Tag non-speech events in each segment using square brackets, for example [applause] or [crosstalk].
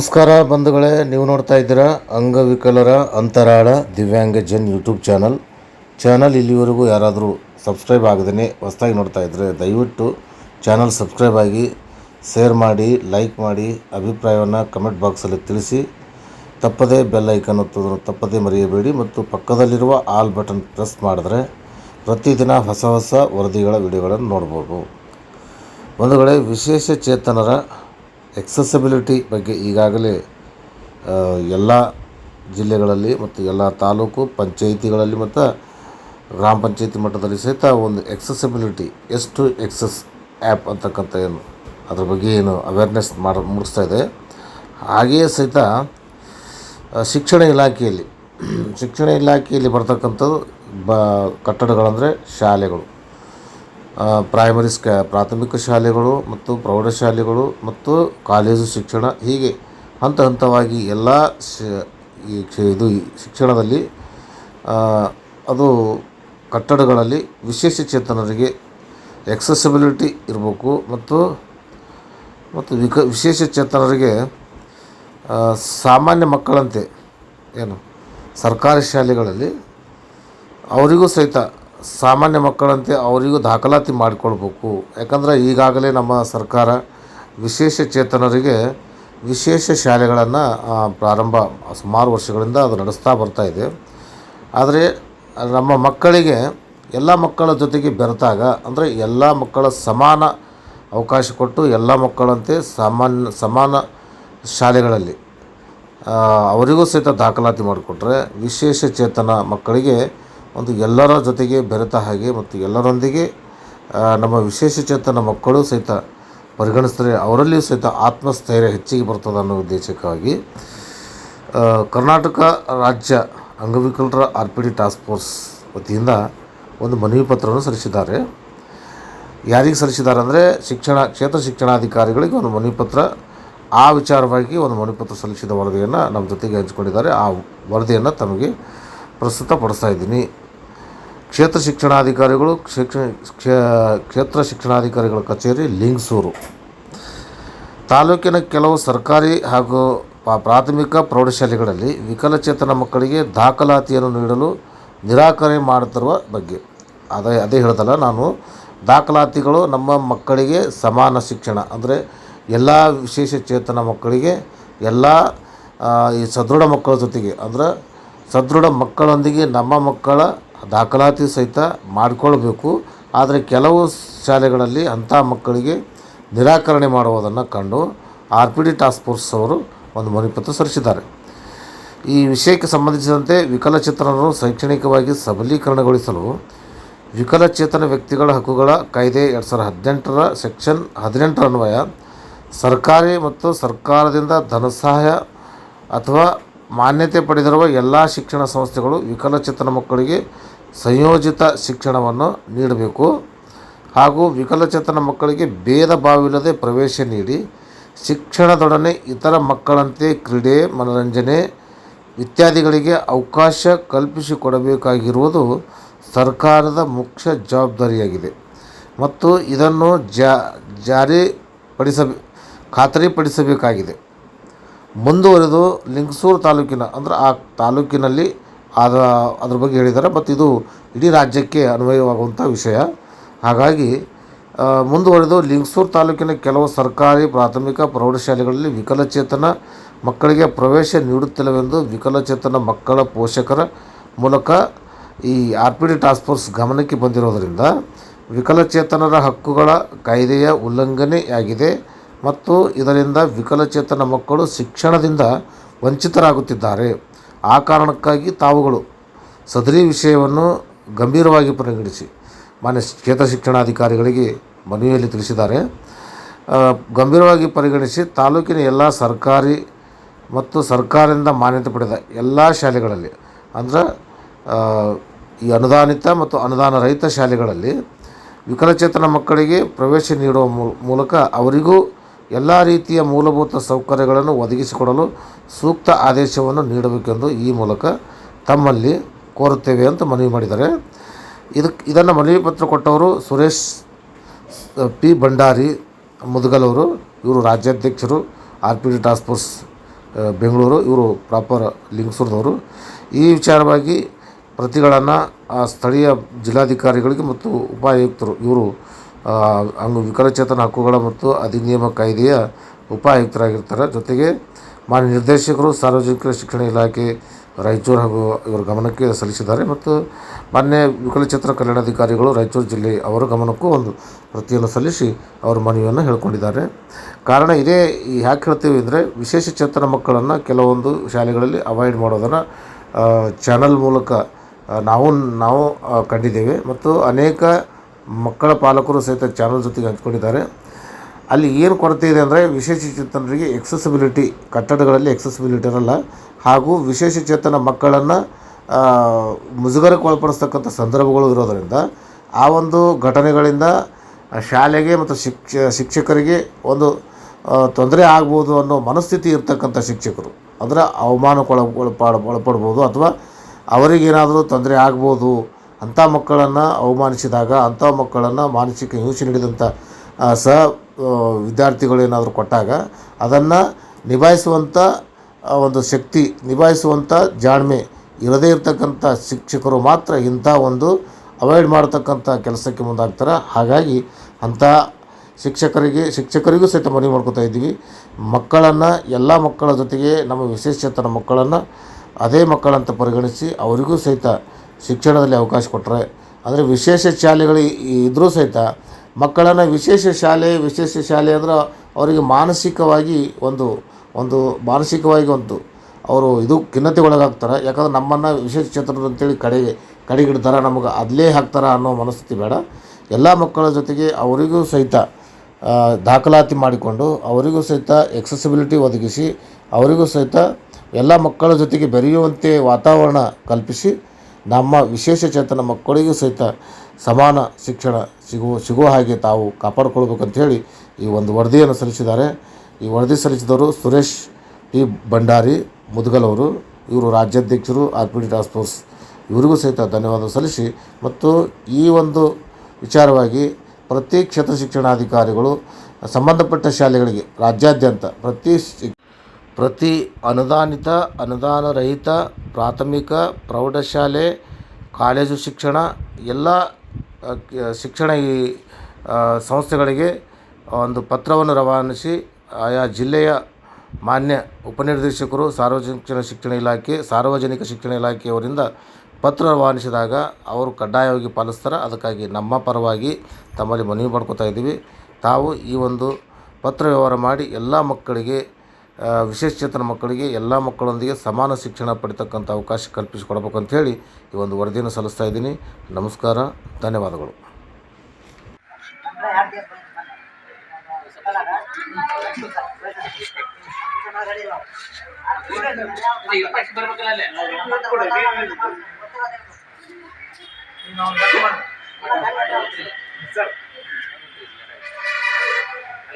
ನಮಸ್ಕಾರ ಬಂಧುಗಳೇ, ನೀವು ನೋಡ್ತಾ ಇದ್ದೀರಾ ಅಂಗವಿಕಲರ ಅಂತರಾಳ ದಿವ್ಯಾಂಗ ಜನ್ ಯೂಟ್ಯೂಬ್ ಚಾನಲ್. ಚಾನಲ್ ಇಲ್ಲಿವರೆಗೂ ಯಾರಾದರೂ ಸಬ್ಸ್ಕ್ರೈಬ್ ಆಗದೇ ಹೊಸ್ದಾಗಿ ನೋಡ್ತಾ ಇದ್ದರೆ ದಯವಿಟ್ಟು ಚಾನಲ್ ಸಬ್ಸ್ಕ್ರೈಬ್ ಆಗಿ, ಶೇರ್ ಮಾಡಿ, ಲೈಕ್ ಮಾಡಿ, ಅಭಿಪ್ರಾಯವನ್ನು ಕಮೆಂಟ್ ಬಾಕ್ಸಲ್ಲಿ ತಿಳಿಸಿ. ತಪ್ಪದೇ ಬೆಲ್ ಐಕನ್ ಒತ್ತೋದನ್ನು ತಪ್ಪದೇ ಮರೆಯಬೇಡಿ ಮತ್ತು ಪಕ್ಕದಲ್ಲಿರುವ ಆಲ್ ಬಟನ್ ಪ್ರೆಸ್ ಮಾಡಿದ್ರೆ ಪ್ರತಿದಿನ ಹೊಸ ಹೊಸ ವರದಿಗಳ ವಿಡಿಯೋಗಳನ್ನು ನೋಡ್ಬೋದು. ವೇಳೆ ವಿಶೇಷ ಚೇತನರ ಎಕ್ಸೆಸಿಬಿಲಿಟಿ ಬಗ್ಗೆ ಈಗಾಗಲೇ ಎಲ್ಲ ಜಿಲ್ಲೆಗಳಲ್ಲಿ ಮತ್ತು ಎಲ್ಲ ತಾಲೂಕು ಪಂಚಾಯಿತಿಗಳಲ್ಲಿ ಮತ್ತು ಗ್ರಾಮ ಪಂಚಾಯಿತಿ ಮಟ್ಟದಲ್ಲಿ ಸಹಿತ ಒಂದು ಎಕ್ಸೆಸಿಬಿಲಿಟಿ ಎಷ್ಟು ಎಕ್ಸಸ್ ಆ್ಯಪ್ ಅಂತಕ್ಕಂಥ ಏನು ಅದ್ರ ಬಗ್ಗೆ ಏನು ಅವೇರ್ನೆಸ್ ಮಾಡಿ, ಮೂಡಿಸ್ತಾ ಇದೆ. ಹಾಗೆಯೇ ಸಹಿತ ಶಿಕ್ಷಣ ಇಲಾಖೆಯಲ್ಲಿ [clears throat] ಶಿಕ್ಷಣ ಇಲಾಖೆಯಲ್ಲಿ ಬರ್ತಕ್ಕಂಥದ್ದು ಬ, ಕಟ್ಟಡಗಳಂದರೆ ಶಾಲೆಗಳು. ಪ್ರೈಮರಿ ಸ್ಕ ಪ್ರಾಥಮಿಕ ಶಾಲೆಗಳು ಮತ್ತು ಪ್ರೌಢಶಾಲೆಗಳು ಮತ್ತು ಕಾಲೇಜು ಶಿಕ್ಷಣ ಹೀಗೆ ಹಂತ ಹಂತವಾಗಿ ಎಲ್ಲ ಶ, ಈ ಇದು ಶಿಕ್ಷಣದಲ್ಲಿ ಅದು ಕಟ್ಟಡಗಳಲ್ಲಿ ವಿಶೇಷ ಚೇತನರಿಗೆ ಎಕ್ಸೆಸಿಬಿಲಿಟಿ ಇರಬೇಕು ಮತ್ತು ಮತ್ತು ವಿಕ, ವಿಶೇಷ ಚೇತನರಿಗೆ ಸಾಮಾನ್ಯ ಮಕ್ಕಳಂತೆ ಏನು ಸರ್ಕಾರಿ ಶಾಲೆಗಳಲ್ಲಿ ಅವರಿಗೂ ಸಹಿತ ಸಾಮಾನ್ಯ ಮಕ್ಕಳಂತೆ ಅವರಿಗೂ ದಾಖಲಾತಿ ಮಾಡಿಕೊಳ್ಬೇಕು. ಯಾಕಂದರೆ ಈಗಾಗಲೇ ನಮ್ಮ ಸರ್ಕಾರ ವಿಶೇಷ ಚೇತನರಿಗೆ ವಿಶೇಷ ಶಾಲೆಗಳನ್ನು ಪ್ರಾರಂಭ ಸುಮಾರು ವರ್ಷಗಳಿಂದ ಅದು ನಡೆಸ್ತಾ ಬರ್ತಾ ಇದೆ. ಆದರೆ ನಮ್ಮ ಮಕ್ಕಳಿಗೆ ಎಲ್ಲ ಮಕ್ಕಳ ಜೊತೆಗೆ ಬೆರೆತಾಗ, ಅಂದರೆ ಎಲ್ಲ ಮಕ್ಕಳ ಸಮಾನ ಅವಕಾಶ ಕೊಟ್ಟು ಎಲ್ಲ ಮಕ್ಕಳಂತೆ ಸಾಮಾನ್ಯ ಸಮಾನ ಶಾಲೆಗಳಲ್ಲಿ ಅವರಿಗೂ ಸಹಿತ ದಾಖಲಾತಿ ಮಾಡಿಕೊಟ್ರೆ ವಿಶೇಷ ಚೇತನ ಮಕ್ಕಳಿಗೆ ಒಂದು ಎಲ್ಲರ ಜೊತೆಗೆ ಬೆರೆತ ಹಾಗೆ ಮತ್ತು ಎಲ್ಲರೊಂದಿಗೆ ನಮ್ಮ ವಿಶೇಷ ಚೇತನ ಮಕ್ಕಳು ಸಹಿತ ಪರಿಗಣಿಸ್ತಾರೆ ಅವರಲ್ಲಿಯೂ ಸಹಿತ ಆತ್ಮಸ್ಥೈರ್ಯ ಹೆಚ್ಚಿಗೆ ಬರ್ತದೆ ಅನ್ನೋ ಉದ್ದೇಶಕ್ಕಾಗಿ ಕರ್ನಾಟಕ ರಾಜ್ಯ ಅಂಗವಿಕಲರ R P D task force ವತಿಯಿಂದ ಒಂದು ಮನವಿ ಪತ್ರವನ್ನು ಸಲ್ಲಿಸಿದ್ದಾರೆ. ಯಾರಿಗೆ ಸಲ್ಲಿಸಿದ್ದಾರೆ ಅಂದರೆ ಶಿಕ್ಷಣ, ಕ್ಷೇತ್ರ ಶಿಕ್ಷಣಾಧಿಕಾರಿಗಳಿಗೆ ಒಂದು ಮನವಿ ಪತ್ರ, ಆ ವಿಚಾರವಾಗಿ ಒಂದು ಮನವಿ ಪತ್ರ ಸಲ್ಲಿಸಿದ ವರದಿಯನ್ನು ನಮ್ಮ ಜೊತೆಗೆ ಹಂಚಿಕೊಂಡಿದ್ದಾರೆ. ಆ ವರದಿಯನ್ನು ತಮಗೆ ಪ್ರಸ್ತುತಪಡಿಸ್ತಾ ಇದ್ದೀನಿ ಕ್ಷೇತ್ರ ಶಿಕ್ಷಣಾಧಿಕಾರಿಗಳು ಶಿಕ್ಷಣ ಕ್ಷೇ- ಕ್ಷೇತ್ರ ಶಿಕ್ಷಣಾಧಿಕಾರಿಗಳ ಕಚೇರಿ, ಲಿಂಗಸೂರು. ತಾಲೂಕಿನ ಕೆಲವು ಸರ್ಕಾರಿ ಹಾಗೂ ಪ್ರಾಥಮಿಕ ಪ್ರೌಢಶಾಲೆಗಳಲ್ಲಿ ವಿಕಲಚೇತನ ಮಕ್ಕಳಿಗೆ ದಾಖಲಾತಿಯನ್ನು ನೀಡಲು ನಿರಾಕರಣೆ ಮಾಡುತ್ತಿರುವ ಬಗ್ಗೆ. ಅದೇ ಅದೇ ಹೇಳ್ದಲ್ಲ ನಾನು ದಾಖಲಾತಿಗಳು ನಮ್ಮ ಮಕ್ಕಳಿಗೆ ಸಮಾನ ಶಿಕ್ಷಣ, ಅಂದರೆ ಎಲ್ಲ ವಿಶೇಷ ಚೇತನ ಮಕ್ಕಳಿಗೆ ಎಲ್ಲ ಈ ಸದೃಢ ಮಕ್ಕಳ ಜೊತೆಗೆ, ಅಂದ್ರೆ ಸದೃಢ ಮಕ್ಕಳೊಂದಿಗೆ ನಮ್ಮ ಮಕ್ಕಳ ದಾಖಲಾತಿ ಸಹಿತ ಮಾಡಿಕೊಳ್ಬೇಕು. ಆದರೆ ಕೆಲವು ಶಾಲೆಗಳಲ್ಲಿ ಅಂಥ ಮಕ್ಕಳಿಗೆ ನಿರಾಕರಣೆ ಮಾಡುವುದನ್ನು ಕಂಡು R P D task force ಅವರು ಒಂದು ಮನವಿಪತ್ರ ಸಲ್ಲಿಸಿದ್ದಾರೆ. ಈ ವಿಷಯಕ್ಕೆ ಸಂಬಂಧಿಸಿದಂತೆ ವಿಕಲಚೇತನರು ಶೈಕ್ಷಣಿಕವಾಗಿ ಸಬಲೀಕರಣಗೊಳಿಸಲು ವಿಕಲಚೇತನ ವ್ಯಕ್ತಿಗಳ ಹಕ್ಕುಗಳ ಕಾಯ್ದೆ ಎರಡು ಸಾವಿರದ ಹದಿನೆಂಟರ ಸೆಕ್ಷನ್ ಹದಿನೆಂಟರ ಅನ್ವಯ ಸರ್ಕಾರಿ ಮತ್ತು ಸರ್ಕಾರದಿಂದ ಧನಸಹಾಯ ಅಥವಾ ಮಾನ್ಯತೆ ಪಡೆದಿರುವ ಎಲ್ಲ ಶಿಕ್ಷಣ ಸಂಸ್ಥೆಗಳು ವಿಕಲಚೇತನ ಮಕ್ಕಳಿಗೆ ಸಂಯೋಜಿತ ಶಿಕ್ಷಣವನ್ನು ನೀಡಬೇಕು. ಹಾಗೂ ವಿಕಲಚೇತನ ಮಕ್ಕಳಿಗೆ ಭೇದ ಭಾವವಿಲ್ಲದೆ ಪ್ರವೇಶ ನೀಡಿ ಶಿಕ್ಷಣದೊಡನೆ ಇತರ ಮಕ್ಕಳಂತೆ ಕ್ರೀಡೆ, ಮನರಂಜನೆ ಇತ್ಯಾದಿಗಳಿಗೆ ಅವಕಾಶ ಕಲ್ಪಿಸಿಕೊಡಬೇಕಾಗಿರುವುದು ಸರ್ಕಾರದ ಮುಖ್ಯ ಜವಾಬ್ದಾರಿಯಾಗಿದೆ. ಮತ್ತು ಇದನ್ನು ಜಾರಿಪಡಿಸ ಖಾತರಿಪಡಿಸಬೇಕಾಗಿದೆ. ಮುಂದುವರೆದು ಲಿಂಗಸೂರು ತಾಲೂಕಿನ, ಅಂದರೆ ಆ ತಾಲೂಕಿನಲ್ಲಿ ಆದ, ಅದ್ರ ಬಗ್ಗೆ ಹೇಳಿದ್ದಾರೆ. ಮತ್ತು ಇದು ಇಡೀ ರಾಜ್ಯಕ್ಕೆ ಅನ್ವಯವಾಗುವಂಥ ವಿಷಯ. ಹಾಗಾಗಿ ಮುಂದುವರೆದು ಲಿಂಗಸೂರು ತಾಲೂಕಿನ ಕೆಲವು ಸರ್ಕಾರಿ ಪ್ರಾಥಮಿಕ ಪ್ರೌಢಶಾಲೆಗಳಲ್ಲಿ ವಿಕಲಚೇತನ ಮಕ್ಕಳಿಗೆ ಪ್ರವೇಶ ನೀಡುತ್ತಿಲ್ಲವೆಂದು ವಿಕಲಚೇತನ ಮಕ್ಕಳ ಪೋಷಕರ ಮೂಲಕ ಈ R P D task force ಗಮನಕ್ಕೆ ಬಂದಿರೋದರಿಂದ ವಿಕಲಚೇತನರ ಹಕ್ಕುಗಳ ಕಾಯ್ದೆಯ ಉಲ್ಲಂಘನೆಯಾಗಿದೆ. ಮತ್ತು ಇದರಿಂದ ವಿಕಲಚೇತನ ಮಕ್ಕಳು ಶಿಕ್ಷಣದಿಂದ ವಂಚಿತರಾಗುತ್ತಿದ್ದಾರೆ. ಆ ಕಾರಣಕ್ಕಾಗಿ ತಾವುಗಳು ಸದರಿ ವಿಷಯವನ್ನು ಗಂಭೀರವಾಗಿ ಪರಿಗಣಿಸಿ. ಮಾನ್ಯ ಕ್ಷೇತ್ರ ಶಿಕ್ಷಣಾಧಿಕಾರಿಗಳಿಗೆ ಮನವಿಯಲ್ಲಿ ತಿಳಿಸಿದ್ದಾರೆ. ಗಂಭೀರವಾಗಿ ಪರಿಗಣಿಸಿ ತಾಲೂಕಿನ ಎಲ್ಲ ಸರ್ಕಾರಿ ಮತ್ತು ಸರ್ಕಾರದಿಂದ ಮಾನ್ಯತೆ ಪಡೆದ ಎಲ್ಲ ಶಾಲೆಗಳಲ್ಲಿ, ಅಂದ್ರೆ ಈ ಅನುದಾನಿತ ಮತ್ತು ಅನುದಾನ ರಹಿತ ಶಾಲೆಗಳಲ್ಲಿ ವಿಕಲಚೇತನ ಮಕ್ಕಳಿಗೆ ಪ್ರವೇಶ ನೀಡುವ ಮೂಲಕ ಅವರಿಗೂ ಎಲ್ಲ ರೀತಿಯ ಮೂಲಭೂತ ಸೌಕರ್ಯಗಳನ್ನು ಒದಗಿಸಿಕೊಡಲು ಸೂಕ್ತ ಆದೇಶವನ್ನು ನೀಡಬೇಕೆಂದು ಈ ಮೂಲಕ ತಮ್ಮಲ್ಲಿ ಕೋರುತ್ತೇವೆ ಅಂತ ಮನವಿ ಮಾಡಿದ್ದಾರೆ. ಇದಕ್ಕೆ ಇದನ್ನು ಮನವಿ ಪತ್ರ ಕೊಟ್ಟವರು ಸುರೇಶ್, ಪಿ ಭಂಡಾರಿ, ಮುದ್ಗಲ್ ಇವರು ರಾಜ್ಯಾಧ್ಯಕ್ಷರು, R P D task force Bengaluru, ಇವರು ಪ್ರಾಪರ್ ಲಿಂಗಸೂರದವರು ಈ ವಿಚಾರವಾಗಿ ಪ್ರತಿಗಳನ್ನು ಆ ಸ್ಥಳೀಯ ಜಿಲ್ಲಾಧಿಕಾರಿಗಳಿಗೆ ಮತ್ತು ಉಪಾಯುಕ್ತರು, ಇವರು ಅಂಗ ವಿಕಲಚೇತನ ಹಕ್ಕುಗಳ ಮತ್ತು ಅಧಿನಿಯಮ ಕಾಯ್ದೆಯ ಉಪಾಯುಕ್ತರಾಗಿರ್ತಾರೆ. ಜೊತೆಗೆ ಮಾನ್ಯ ನಿರ್ದೇಶಕರು, ಸಾರ್ವಜನಿಕ ಶಿಕ್ಷಣ ಇಲಾಖೆ, ರಾಯಚೂರು ಹಾಗೂ ಇವರ ಗಮನಕ್ಕೆ ಸಲ್ಲಿಸಿದ್ದಾರೆ. ಮತ್ತು ಮಾನ್ಯ ವಿಕಲಚೇತನ ಕಲ್ಯಾಣಾಧಿಕಾರಿಗಳು ರಾಯಚೂರು ಜಿಲ್ಲೆ ಅವರ ಗಮನಕ್ಕೂ ಒಂದು ಪ್ರತಿಯನ್ನು ಸಲ್ಲಿಸಿ ಅವರ ಮನವಿಯನ್ನು ಹೇಳ್ಕೊಂಡಿದ್ದಾರೆ. ಕಾರಣ ಇದೇ, ಯಾಕೆ ಹೇಳ್ತೀವಿ ಅಂದರೆ ವಿಶೇಷ ಚೇತನ ಮಕ್ಕಳನ್ನು ಕೆಲವೊಂದು ಶಾಲೆಗಳಲ್ಲಿ ಅವಾಯ್ಡ್ ಮಾಡೋದನ್ನು ಚಾನಲ್ ಮೂಲಕ ನಾವು ನಾವು ಕಂಡಿದ್ದೇವೆ. ಮತ್ತು ಅನೇಕ ಮಕ್ಕಳ ಪಾಲಕರು ಸಹಿತ ಚಾನಲ್ ಜೊತೆಗೆ ಹಂಚ್ಕೊಂಡಿದ್ದಾರೆ. ಅಲ್ಲಿ ಏನು ಕೊರತೆ ಇದೆ ಅಂದರೆ ವಿಶೇಷ ಚೇತನರಿಗೆ ಎಕ್ಸೆಸಿಬಿಲಿಟಿ ಕಟ್ಟಡಗಳಲ್ಲಿ ಎಕ್ಸೆಸಿಬಿಲಿಟಿ ಇರಲ್ಲ. ಹಾಗೂ ವಿಶೇಷ ಚೇತನ ಮಕ್ಕಳನ್ನು ಮುಜುಗರಕ್ಕೆ ಒಳಪಡಿಸ್ತಕ್ಕಂಥ ಸಂದರ್ಭಗಳು ಇರೋದರಿಂದ ಆ ಒಂದು ಘಟನೆಗಳಿಂದ ಶಾಲೆಗೆ ಮತ್ತು ಶಿಕ್ಷ, ಶಿಕ್ಷಕರಿಗೆ ಒಂದು ತೊಂದರೆ ಆಗ್ಬೋದು ಅನ್ನೋ ಮನಸ್ಥಿತಿ ಇರ್ತಕ್ಕಂಥ ಶಿಕ್ಷಕರು. ಅಂದರೆ ಅವಮಾನಕ್ಕೊಳ ಒಳಪಡ, ಒಳಪಡ್ಬೋದು ಅಥವಾ ಅವರಿಗೇನಾದರೂ ತೊಂದರೆ ಆಗ್ಬೋದು ಅಂಥ ಮಕ್ಕಳನ್ನು ಅವಮಾನಿಸಿದಾಗ ಅಂಥ ಮಕ್ಕಳನ್ನು ಮಾನಸಿಕ ಹಿಂಸೆ ನೀಡಿದಂಥ ಸಹ ವಿದ್ಯಾರ್ಥಿಗಳು ಏನಾದರೂ ಕೊಟ್ಟಾಗ ಅದನ್ನು ನಿಭಾಯಿಸುವಂಥ ಒಂದು ಶಕ್ತಿ, ನಿಭಾಯಿಸುವಂಥ ಜಾಣ್ಮೆ ಇರದೇ ಇರತಕ್ಕಂಥ ಶಿಕ್ಷಕರು ಮಾತ್ರ ಇಂಥ ಒಂದು ಅವಾಯ್ಡ್ ಮಾಡ್ತಕ್ಕಂಥ ಕೆಲಸಕ್ಕೆ ಮುಂದಾಗ್ತಾರೆ. ಹಾಗಾಗಿ ಅಂಥ ಶಿಕ್ಷಕರಿಗೆ, ಶಿಕ್ಷಕರಿಗೂ ಸಹಿತ ಮನವಿ ಮಾಡ್ಕೋತಾ ಇದ್ದೀವಿ. ಮಕ್ಕಳನ್ನು, ಎಲ್ಲ ಮಕ್ಕಳ ಜೊತೆಗೆ ನಮ್ಮ ವಿಶೇಷತನ ಮಕ್ಕಳನ್ನು, ಅದೇ ಮಕ್ಕಳಂತ ಪರಿಗಣಿಸಿ ಅವರಿಗೂ ಸಹಿತ ಶಿಕ್ಷಣದಲ್ಲಿ ಅವಕಾಶ ಕೊಟ್ಟರೆ ಅಂದರೆ ವಿಶೇಷ ಶಾಲೆಗಳು ಇದ್ದರೂ ಸಹಿತ ಮಕ್ಕಳನ್ನು ವಿಶೇಷ ಶಾಲೆ ವಿಶೇಷ ಶಾಲೆ ಅಂದ್ರೆ ಅವರಿಗೆ ಮಾನಸಿಕವಾಗಿ ಒಂದು ಒಂದು ಮಾನಸಿಕವಾಗಿ ಒಂದು ಅವರು ಇದು ಖಿನ್ನತೆ ಒಳಗಾಗ್ತಾರೆ ಯಾಕಂದ್ರೆ ನಮ್ಮನ್ನು ವಿಶೇಷ ಚೇತನರು ಅಂತೇಳಿ ಕಡೆಗೆ, ಕಡೆಗಿಡ್ತಾರೆ, ನಮಗೆ ಅದಲೇ ಹಾಕ್ತಾರೆ ಅನ್ನೋ ಮನಸ್ಥಿತಿ ಬೇಡ. ಎಲ್ಲ ಮಕ್ಕಳ ಜೊತೆಗೆ ಅವರಿಗೂ ಸಹಿತ ದಾಖಲಾತಿ ಮಾಡಿಕೊಂಡು ಅವರಿಗೂ ಸಹಿತ ಎಕ್ಸೆಸಿಬಿಲಿಟಿ ಒದಗಿಸಿ, ಅವರಿಗೂ ಸಹಿತ ಎಲ್ಲ ಮಕ್ಕಳ ಜೊತೆಗೆ ಬೆರೆಯುವಂತೆ ವಾತಾವರಣ ಕಲ್ಪಿಸಿ ನಮ್ಮ ವಿಶೇಷ ಚೇತನ ಮಕ್ಕಳಿಗೂ ಸಹಿತ ಸಮಾನ ಶಿಕ್ಷಣ ಸಿಗುವ ಸಿಗುವ ಹಾಗೆ ತಾವು ಕಾಪಾಡಿಕೊಳ್ಬೇಕಂಥೇಳಿ ಈ ಒಂದು ವರದಿಯನ್ನು ಸಲ್ಲಿಸಿದ್ದಾರೆ. ಈ ವರದಿ ಸಲ್ಲಿಸಿದವರು ಸುರೇಶ್ ಟಿ. ಭಂಡಾರಿ, ಮುದ್ಗಲ್ ಇವರು ರಾಜ್ಯಾಧ್ಯಕ್ಷರು, R P D task force ಇವರಿಗೂ ಸಹಿತ ಧನ್ಯವಾದ ಸಲ್ಲಿಸಿ ಮತ್ತು ಈ ಒಂದು ವಿಚಾರವಾಗಿ ಪ್ರತಿ ಕ್ಷೇತ್ರ ಶಿಕ್ಷಣಾಧಿಕಾರಿಗಳು, ಸಂಬಂಧಪಟ್ಟ ಶಾಲೆಗಳಿಗೆ ರಾಜ್ಯಾದ್ಯಂತ ಪ್ರತಿ ಪ್ರತಿ ಅನುದಾನಿತ ಅನುದಾನ ರಹಿತ ಪ್ರಾಥಮಿಕ, ಪ್ರೌಢಶಾಲೆ, ಕಾಲೇಜು ಶಿಕ್ಷಣ, ಎಲ್ಲ ಶಿಕ್ಷಣ ಈ ಸಂಸ್ಥೆಗಳಿಗೆ ಒಂದು ಪತ್ರವನ್ನು ರವಾನಿಸಿ ಆಯಾ ಜಿಲ್ಲೆಯ ಮಾನ್ಯ ಉಪನಿರ್ದೇಶಕರು, ಸಾರ್ವಜನಿಕ ಶಿಕ್ಷಣ ಇಲಾಖೆ, ಸಾರ್ವಜನಿಕ ಶಿಕ್ಷಣ ಇಲಾಖೆಯವರಿಂದ ಪತ್ರ ರವಾನಿಸಿದಾಗ ಅವರು ಕಡ್ಡಾಯವಾಗಿ ಪಾಲಿಸ್ತಾರೆ. ಅದಕ್ಕಾಗಿ ನಮ್ಮ ಪರವಾಗಿ ತಮ್ಮಲ್ಲಿ ಮನವಿ ಮಾಡ್ಕೊತಾ ಇದ್ದೀವಿ. ತಾವು ಈ ಒಂದು ಪತ್ರ ವ್ಯವಹಾರ ಮಾಡಿ ಎಲ್ಲ ಮಕ್ಕಳಿಗೆ ವಿಶೇಷಚೇತನ ಮಕ್ಕಳಿಗೆ ಎಲ್ಲ ಮಕ್ಕಳೊಂದಿಗೆ ಸಮಾನ ಶಿಕ್ಷಣ ಪಡಿತಕ್ಕಂಥ ಅವಕಾಶ ಕಲ್ಪಿಸಿಕೊಡ್ಬೇಕು ಹೇಳಿ ಈ ಒಂದು ವರದಿಯನ್ನು ಸಲ್ಲಿಸ್ತಾ ಇದ್ದೀನಿ. ನಮಸ್ಕಾರ, ಧನ್ಯವಾದಗಳು.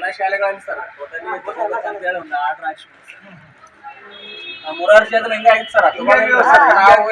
ಎಲ್ಲ ಶಾಲೆಗಳಲ್ಲಿ ಸರ್ ಅಂತೇಳಿ ಅಂತ ಹೇಳಿ ಒಂದು ಆರ್ಡರ್ ಹಾಕಿ ಮೂರಾರು ಶಾಲೆ ಹಿಂಗೆ ಆಗಿತ್ತು ಸರ್ ನಾವು.